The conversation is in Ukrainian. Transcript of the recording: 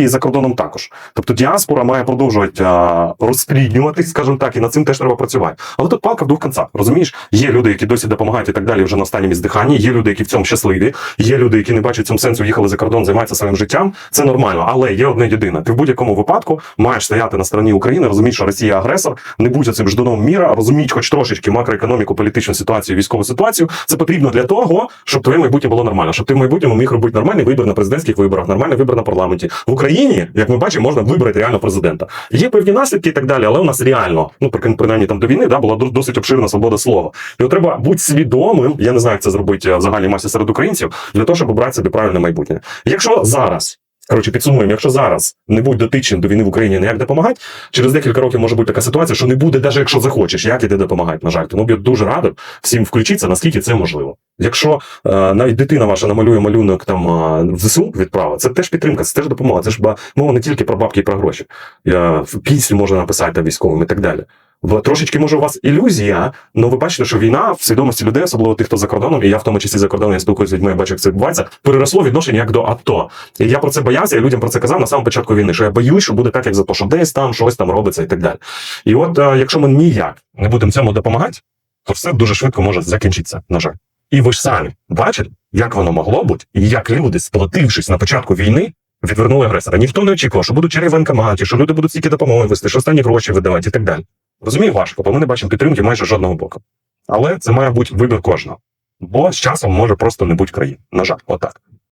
і за кордоном також. Тобто діаспора має продовжувати розпліднюватись, скажімо так, і над цим теж треба працювати. Але тут палка в двох концах. Розумієш, є люди, які досі допомагають і так далі, вже на останньому здиханні. Є люди, які в цьому щасливі. Є люди, які не бачать цьому сенсу, їхали за кордон, займаються своїм життям. Це нормально, але є одне єдине. Ти в будь-якому випадку маєш стояти на стороні України, розумієш, що Росія агресор, не будь цим ждуном міра, розуміють хоч трошечки макроекономіку, політичну ситуацію, військову ситуацію. Це потрібно для того, щоб твоє майбутнє було нормально, щоб ти в майбутньому міг робити нормальний вибір на президентських виборах, нормальний вибір на парламенті. В Україні, як ми бачимо, можна вибрати реально президента. Є певні наслідки і так далі, але у нас реально, ну при- принаймні там до війни, да, була досить обширна свобода слова. І от треба бути свідомим. Я не знаю, як це зробити е, в загальній масі серед українців, для того, щоб обрати собі правильне майбутнє. Якщо зараз. Коротше, підсумуємо, якщо зараз не будь дотичним до війни в Україні, ніяк допомагати, через декілька років може бути така ситуація, що не буде, навіть якщо захочеш, як іде допомагати, на жаль. Тому б я дуже радив всім включитися, наскільки це можливо. Якщо е, навіть дитина ваша намалює малюнок там е, в ЗСУ відправа, це теж підтримка, це теж допомога. Це ж мова не тільки про бабки і про гроші. В пісню можна написати військовим і так далі. Трошечки може у вас ілюзія, але ви бачите, що війна в свідомості людей, особливо тих, хто за кордоном, і я в тому числі за кордоном, я спілкуюся з людьми, я бачу, як це відбувається, переросло відношення як до АТО. І я про це боявся, і людям про це казав на самому початку війни, що я боюсь, що буде так, як за те, що десь там щось там робиться і так далі. І от е, якщо ми ніяк не будемо цьому допомагати, то все дуже швидко може закінчитися, на жаль. І ви ж самі бачите, як воно могло бути, і як люди, сплотившись на початку війни, відвернули агресора. Ніхто не очікував, що будуть через воєнкоматі, що люди будуть стільки допомоги вести, що останні гроші видавати і так далі. Розумію, важко, бо ми не бачимо підтримки майже жодного боку. Але це має бути вибір кожного. Бо з часом може просто не бути країн. На жаль, отак.